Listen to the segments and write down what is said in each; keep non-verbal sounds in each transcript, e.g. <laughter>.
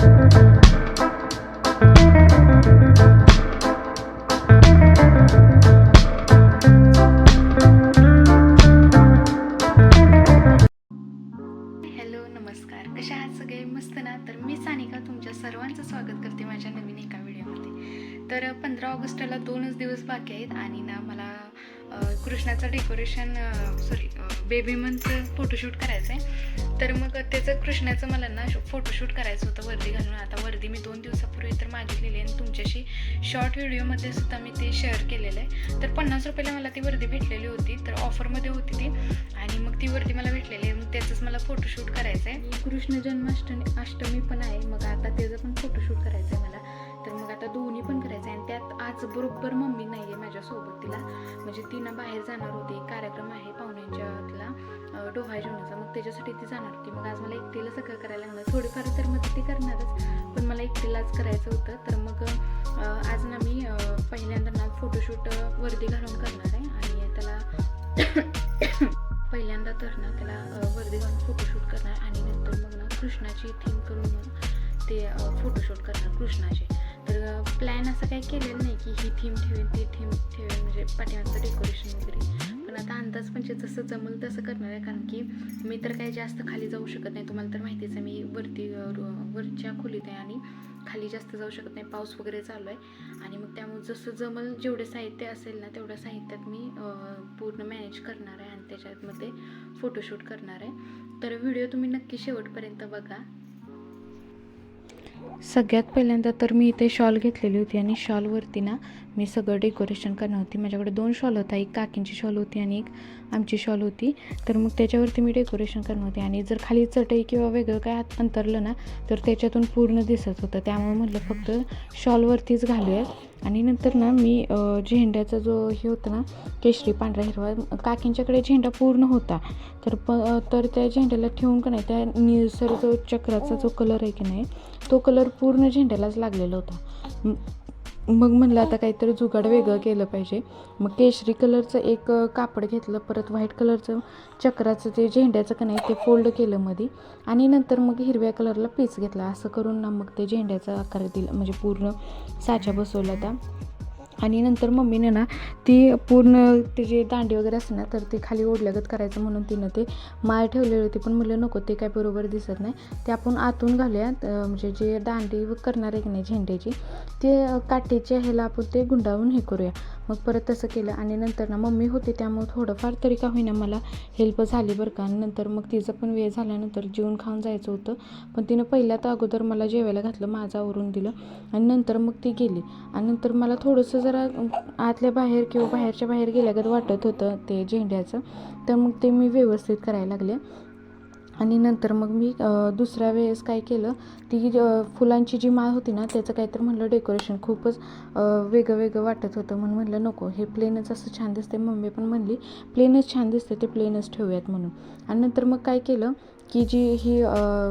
Thank you. Decoration sorry baby मंथचं photoshoot करायचं आहे तर मग त्याचं कृष्णाचं मला ना फोटोशूट करायचं होतं वर्दी घालून. आता वर्दी मी दोन दिवसापूर्वी तर मागितलेली आहे आणि तुमच्याशी शॉर्ट व्हिडिओमध्ये सुद्धा मी ते शेअर केलेलं आहे. तर पन्नास रुपयाला मला ती वर्दी भेटलेली होती तर ऑफरमध्ये होती ती. आणि मग ती वर्दी मला भेटलेली आहे. मग त्याचंच मला फोटोशूट करायचं आहे कृष्ण जन्माष्टमी अष्टमी पण आहे. मग आता त्याचं पण फोटोशूट करायचं आहे मला. तर मग आता दोन्ही पण आज बरोबर मम्मी नाही आहे माझ्यासोबत तिला. म्हणजे ती ना बाहेर जाणार होती. एक कार्यक्रम आहे पाहुण्यांच्यातला डोहा जेवणाचा. मग त्याच्यासाठी ती जाणार होती. मग आज मला एकटीला सगळं करायला लागणार. थोडीफार तर मग ती करणारच. पण मला एकटीलाच करायचं होतं. तर मग आज ना मी पहिल्यांदा ना फोटोशूट वर्दी घालून करणार आहे. आणि त्याला <coughs> पहिल्यांदा तर ना त्याला वर्दी घालून फोटोशूट करणार. आणि नंतर मग ना कृष्णाची थीम करून मग ते फोटोशूट करणार कृष्णाचे. तर प्लॅन असं काही केलेलं नाही की ही थीम ठेवेन ती थीम ठेवेन म्हणजे पाठीमागचं डेकोरेशन वगैरे. पण आता अंदाज म्हणजे जसं जमल तसं करणार आहे कारण की मी तर काही जास्त खाली जाऊ शकत नाही. तुम्हाला तर माहितीच आहे मी वरती वरच्या खोलीत आहे आणि खाली जास्त जाऊ शकत नाही. पाऊस वगैरे चालू आहे. आणि मग त्यामुळे जसं जमल जेवढे साहित्य असेल ना तेवढ्या साहित्यात मी पूर्ण मॅनेज करणार आहे आणि त्याच्यामध्ये फोटोशूट करणार आहे. तर व्हिडिओ तुम्ही नक्की शेवटपर्यंत बघा. सगळ्यात पहिल्यांदा तर मी इथे शॉल घेतलेली होती आणि शॉलवरती ना मी सगळं डेकोरेशन करणार होती. माझ्याकडे दोन शॉल होता एक काकींची शॉल होती आणि एक आमची शॉल होती. तर मग त्याच्यावरती मी डेकोरेशन करणार होते आणि जर खाली चटई किंवा वेगळं काय हात अंतरलं ना तर त्याच्यातून पूर्ण दिसत होतं. त्यामुळे म्हटलं फक्त शॉलवरतीच घालूयात. आणि नंतर ना मी झेंड्याचा जो हे होता ना केशरी पांढरा हिरवा काकींच्याकडे झेंडा पूर्ण होता. तर प तर त्या झेंड्याला ठेवून का नाही त्या निळसर जो चक्राचा जो कलर आहे की नाही तो कलर पूर्ण झेंड्यालाच लागलेला होता. मग म्हणलं आता काहीतरी जुगाड वेगळं केलं पाहिजे. मग केशरी कलरचं एक कापड घेतलं परत व्हाईट कलरचं चक्राचं जे झेंड्याचं का नाही ते फोल्ड केलं मध्ये आणि नंतर मग हिरव्या कलरला पीस घेतला. असं करून ना मग ते झेंड्याचा आकार दिला म्हणजे पूर्ण साचा बसवला त्या. आणि नंतर मम्मीने ना ती पूर्ण ते जे दांडी वगैरे असते ना तर ती खाली ओढल्यागत करायचं म्हणून तिनं ते माळ ठेवलेली होती. पण म्हणलं नको ते काय बरोबर दिसत नाही. ते आपण आतून घालूया म्हणजे जे दांडी करणार आहे की नाही झेंड्याची ते अं, काठीच्या ह्याला आपण ते गुंडाळून हे करूया. मग परत तसं केलं आणि नंतर ना मम्मी होती त्यामुळे थोडंफार तरी का होईना मला हेल्प झाली बरं का. आणि नंतर मग तिचं पण वेळ झाल्यानंतर जेवण खाऊन जायचं होतं. पण तिनं पहिल्यात अगोदर मला जेवायला घातलं माझं आवरून दिलं. आणि नंतर मग ती गेली. आणि नंतर मला थोडंसं जरा आतल्या बाहेर किंवा बाहेरच्या बाहेर गेल्यागत वाटत होतं ते झेंड्याचं. तर मग ते मी व्यवस्थित करायला लागले. आणि नंतर मग मी दुसऱ्या वेळेस काय केलं ती फुलांची जी माळ होती ना त्याचं काहीतरी म्हणलं डेकोरेशन खूपच वेगळं वेगळं वाटत होतं. म्हणून म्हटलं नको हे प्लेनच असं छान दिसते मम्मी पण म्हणली प्लेनच छान दिसते ते प्लेनच ठेवूयात. म्हणून आणि नंतर मग काय केलं की जी ही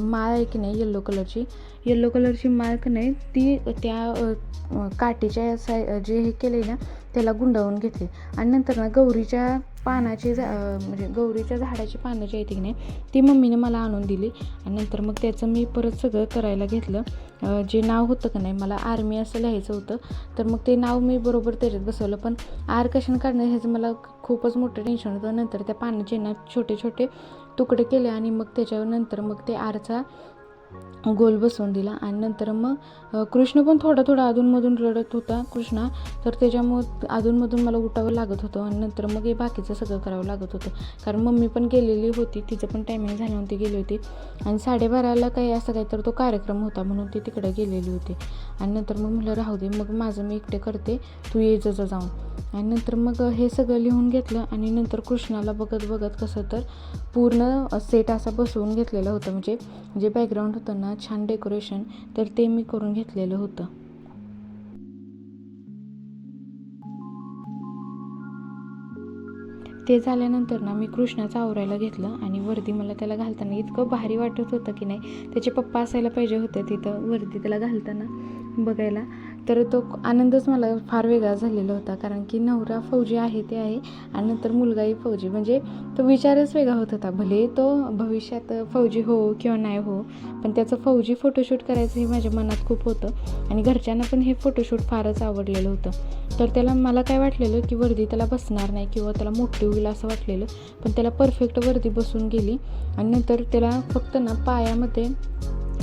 माळ आहे की नाही येल्लो कलरची येल्लो कलरची माळ की नाही ती त्या काठीच्या साय जे हे केले ना त्याला गुंडाळून घेतली. आणि नंतर ना गौरीच्या पानाची झा म्हणजे गौरीच्या झाडाची पानं जी आहेत की नाही ती मम्मीने मला आणून दिली. आणि नंतर मग त्याचं मी परत सगळं करायला घेतलं. जे नाव होतं का नाही मला आर्मी असं लिहायचं होतं. तर मग ते नाव मी बरोबर त्याच्यात बसवलं. पण आर कशाने काढणं ह्याचं मला खूपच मोठं टेन्शन होतं. नंतर त्या पानाचे ना छोटे छोटे तुकडे केले आणि मग त्याच्यानंतर मग ते आरचा गोल बसवून दिला. आणि नंतर मग कृष्ण पण थोडा थोडा अधूनमधून रडत होता कृष्णा. तर त्याच्यामुळं अधूनमधून मला उठावं लागत होतं आणि नंतर मग हे बाकीचं सगळं करावं लागत होतं. कारण मम्मी पण गेलेली होती. तिचं पण टायमिंग झाल्यावर ती गेली होती. आणि साडेबाराला काही असं काही तर तो कार्यक्रम होता म्हणून ती तिकडे गेलेली होती. आणि नंतर मग म्हटलं राहू दे मग माझं मी इकडे करते. तू ये जसं जाऊन. आणि नंतर मग हे सगळं लिहून घेतलं. आणि नंतर कृष्णाला बघत बघत कसं तर पूर्ण सेट असा बसवून घेतलेलं होतं. म्हणजे जे बॅकग्राऊंड होतं ना छान डेकोरेशन तर ते मी करून घेतलेलं होतं. ते झाल्यानंतर ना मी कृष्णाचं आवरायला घेतलं आणि वर्दी मला त्याला घालताना इतकं भारी वाटत होतं की नाही त्याचे पप्पा असायला पाहिजे होते तिथं वर्दी त्याला घालताना बघायला. तर तो आनंदच मला फार वेगळा झालेला होता कारण की नवरा फौजी आहे ते आहे आणि नंतर मुलगाही फौजी. म्हणजे तो विचारच वेगळा होत होता भले तो भविष्यात फौजी हो किंवा नाही हो पण त्याचं फौजी फोटोशूट करायचं हे माझ्या मनात खूप होतं आणि घरच्यांना पण हे फोटोशूट फारच आवडलेलं होतं. तर त्याला मला काय वाटलेलं की वर्दी त्याला बसणार नाही किंवा त्याला मोठी होईल असं वाटलेलं पण त्याला परफेक्ट वर्दी बसून गेली आणि नंतर त्याला फक्त ना पायामध्ये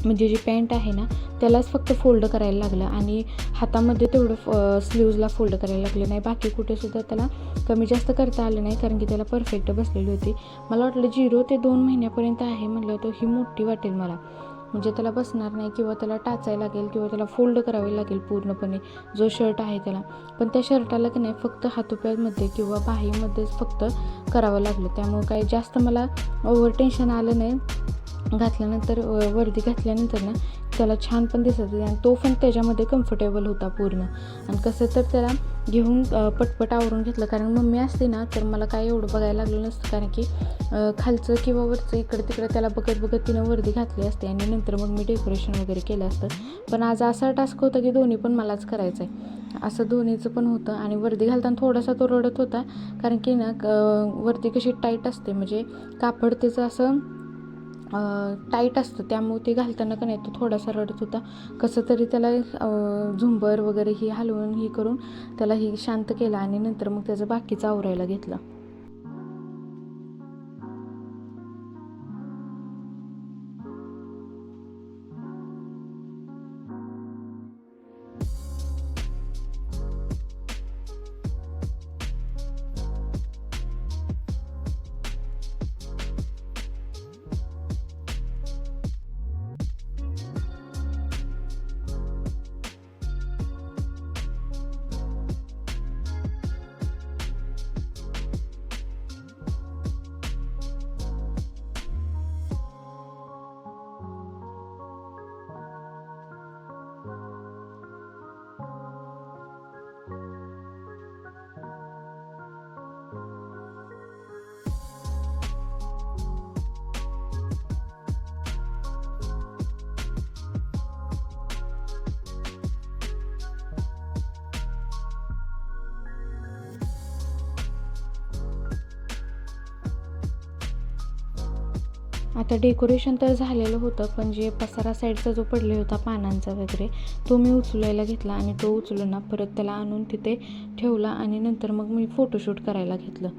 म्हणजे जी पॅन्ट आहे ना त्यालाच फक्त फोल्ड करायला लागलं आणि हातामध्ये तेवढं स्लीव्जला फोल्ड करायला लागलं नाही. बाकी कुठेसुद्धा त्याला कमी जास्त करता आलं नाही कारण की त्याला परफेक्ट बसलेली होती. मला वाटलं झिरो ते दोन महिन्यापर्यंत आहे म्हटलं तर ही मोठी वाटेल मला. म्हणजे त्याला बसणार नाही किंवा त्याला टाचायला लागेल किंवा त्याला फोल्ड करावे लागेल पूर्णपणे जो शर्ट आहे त्याला. पण त्या शर्टाला की नाही फक्त हातोप्यामध्ये किंवा बाहीमध्येच फक्त करावं लागलं. त्यामुळे काही जास्त मला ओव्हर टेन्शन आलं नाही. घातल्यानंतर वर्दी घातल्यानंतर ना त्याला छान पण दिसत होती आणि तो पण त्याच्यामध्ये कम्फर्टेबल होता पूर्ण. आणि कसं तर त्याला घेऊन पटपट आवरून घेतलं. कारण मम्मी असते ना तर मला काय एवढं बघायला लागलं नसतं. कारण की खालचं किंवा वरचं इकडं तिकडं त्याला बघत बघत तिनं वर्दी घातली असते आणि नंतर मग मी डेकोरेशन वगैरे केलं असतं. पण आज असा टास्क होता की दोन्ही पण मलाच करायचं आहे असं दोन्हीचं पण होतं आणि वर्दी घालताना थोडासा तो रडत होता. कारण की ना क- वर्दी कशी टाईट असते. म्हणजे कापड त्याचं असं टाईट असतं. त्यामुळे ते घालताना का नाही तो थोडासा रडत होता. कसं तरी त्याला झुंबर वगैरे ही हलवून ही करून त्याला ही शांत केला आणि नंतर मग त्याचं बाकीचं आवरायला घेतलं. आता डेकोरेशन तर झालेलं होतं पण जे पसारा साईडचा जो पडले होता पानांचा वगैरे तो मी उचलायला घेतला आणि तो उचलून ना परत त्याला आणून तिथे ठेवला आणि नंतर मग मी फोटोशूट करायला घेतलं.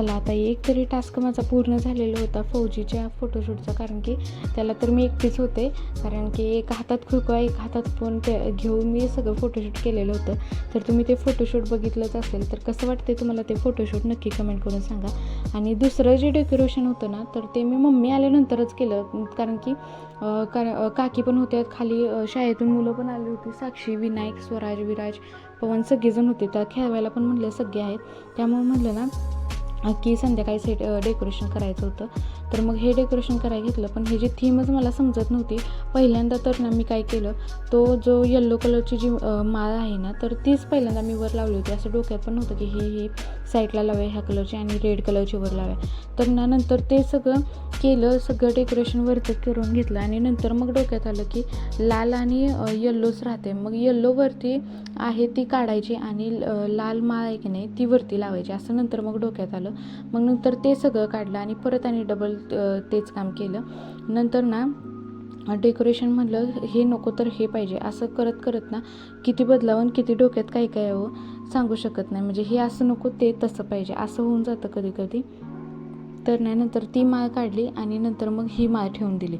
चला आता एक तरी टास्क माझा पूर्ण झालेला होता फौजीच्या फोटोशूटचा कारण की त्याला तर मी एकटीच होते. कारण की एका हातात खुरका एक हातात फोन ते घेऊन मी सगळं फोटोशूट केलेलं होतं. तर तुम्ही ते फोटोशूट बघितलंच असेल तर कसं वाटते तुम्हाला ते फोटोशूट नक्की कमेंट करून सांगा. आणि दुसरं जे डेकोरेशन होतं ना तर ते मी मम्मी आल्यानंतरच केलं. कारण की कारण काकी पण होत्या खाली शाळेतून मुलं पण आली होती. साक्षी विनायक स्वराज विराज पवन सगळेजण होते. तर खेळवायला पण म्हणले सगळे आहेत. त्यामुळे म्हणलं ना की संध्याकाळी सेट डेकोरेशन करायचं होतं. तर मग हे डेकोरेशन करायला घेतलं. पण हे जी थीमच मला समजत नव्हती. पहिल्यांदा तर ना मी काय केलं तो जो येल्लो कलरची जी माळ आहे ना तर तीच पहिल्यांदा मी वर लावली होती. असं डोक्यात पण नव्हतं की हे हे साईडला लावूया ह्या कलरची आणि रेड कलरची वर लावूया. तर ना नंतर ते सगळं केलं सगळं डेकोरेशन वरती करून घेतलं आणि नंतर मग डोक्यात आलं की लाल आणि येल्लोच राहते. मग येल्लोवरती आहे ती काढायची आणि लाल माळ आहे की नाही ती वरती लावायची. असं नंतर मग डोक्यात आलं. मग नंतर ते सगळं काढलं आणि परत आणि डबल तेच काम केलं. नंतर ना डेकोरेशन म्हणलं हे नको तर हे पाहिजे. असं करत करत ना किती बदलावून किती डोक्यात काय काय यावं सांगू शकत नाही. म्हणजे हे असं नको ते तसं पाहिजे. असं होऊन जातं कधी कधी. तर नाही नंतर ती माळ काढली आणि नंतर मग ही माळ ठेवून दिली.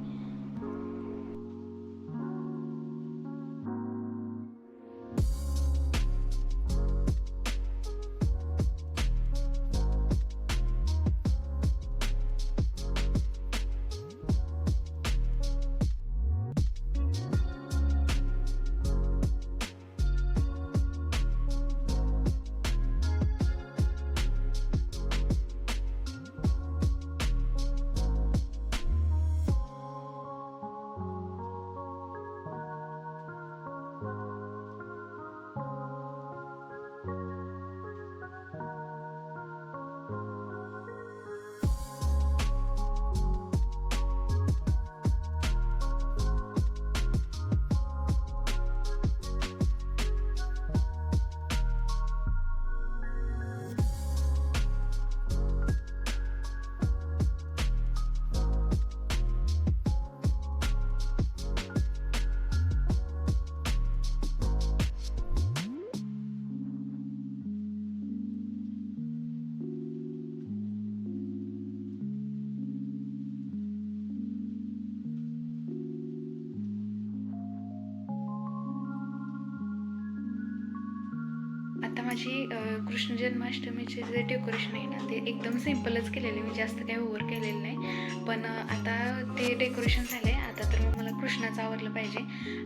माझी कृष्ण जन्माष्टमीचे जे डेकोरेशन आहे ना ते एकदम सिम्पलच केलेले. मी जास्त काही ओव्हर केलेलं नाही. पण आता ते डेकोरेशन झालं आहे आता तर मग मला कृष्णाचं आवडलं पाहिजे.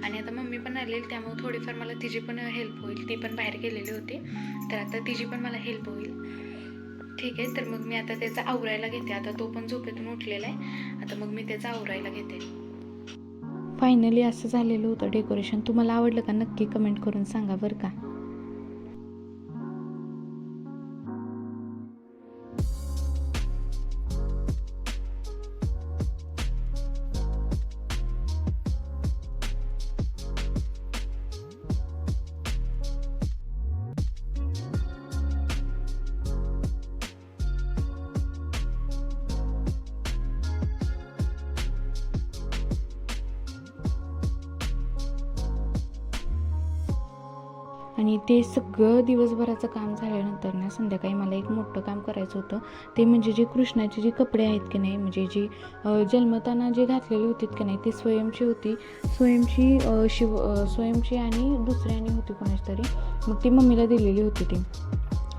आणि आता मम्मी पण आलेली त्यामुळे थोडीफार मला तिची पण हेल्प होईल. ती पण बाहेर गेलेली होती. तर आता तिची पण मला हेल्प होईल. ठीक आहे तर मग मी आता त्याचा आवरायला घेते. आता तो पण झोपेतून उठलेला आहे. आता मग मी त्याचा आवरायला घेते. फायनली असं झालेलं होतं डेकोरेशन तुम्हाला आवडलं का? नक्की कमेंट करून सांगा बरं का. आणि ते सगळं दिवसभराचं काम झाल्यानंतर ना संध्याकाळी मला एक मोठं काम करायचं होतं. ते म्हणजे जे कृष्णाचे जे कपडे आहेत की नाही म्हणजे जी जन्मताना जे घातलेले होते की नाही ते स्वयंची होती. स्वयंची शिव स्वयंची आणि दुसऱ्याने होती कोणाची तरी. मग ती मम्मीला दिलेली होती ती.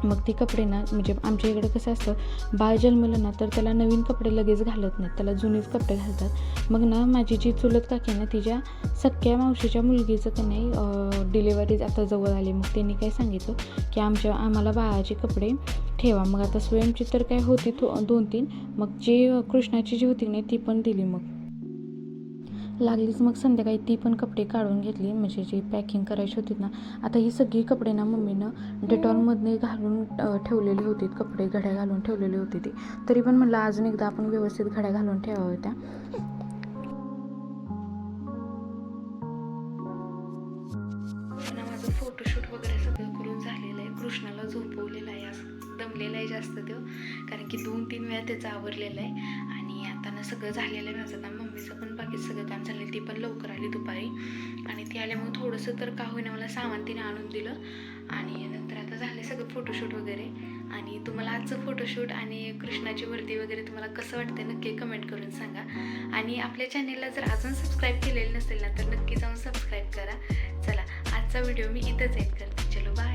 मग ती कपडे ना म्हणजे आमच्या इकडं कसं असतं बाळ जन्मलं ना तर त्याला नवीन कपडे लगेच घालत नाहीत. त्याला जुनेच कपडे घालतात. मग ना माझी जी चुलत काकी आहे ना तिच्या सख्या मावशीच्या मुलगीचं का नाही डिलेवरी आता जवळ आली. मग त्यांनी काय सांगितलं की आमच्या आम्हाला बाळाचे कपडे ठेवा. मग आता स्वयंची तर काय होती थो दोन तीन मग जे कृष्णाची जी होती नाही ती पण दिली मग. लागलीच. मग संध्याकाळी ती पण कपडे काढून घेतली. म्हणजे जी पॅकिंग करायची होती ना आता ही सगळी कपडे ना मम्मीनं डेटॉलमधने घालून ठेवलेली होती. कपडे घड्या घालून ठेवलेली होती ती. तरी पण म्हटलं अजून एकदा आपण व्यवस्थित घड्या घालून ठेवाव्या होत्या. माझं फोटोशूट वगैरे सगळं करून झालेलं आहे. कृष्णाला झोपवलेला आहे. दमलेला आहे जास्त तो. कारण की दोन तीन वेळा त्याचं आवरलेलं आहे. आणि सगळं झालेलं आहे माझं. काम मम्मीचं पण बाकी सगळं काम झालेलं ती पण लवकर आली दुपारी. आणि ती आल्यामुळे थोडंसं तर का होईना मला सामान तिने आणून दिलं. आणि नंतर आता झालं सगळं फोटोशूट वगैरे. आणि तुम्हाला आजचं फोटोशूट आणि कृष्णाची वर्दी वगैरे तुम्हाला कसं वाटतं नक्की कमेंट करून सांगा. आणि आपल्या चॅनेलला जर अजून सबस्क्राईब केलेलं नसेल ना तर नक्की जाऊन सबस्क्राईब करा. चला आजचा व्हिडिओ मी इथंच एड करते. चलो बाय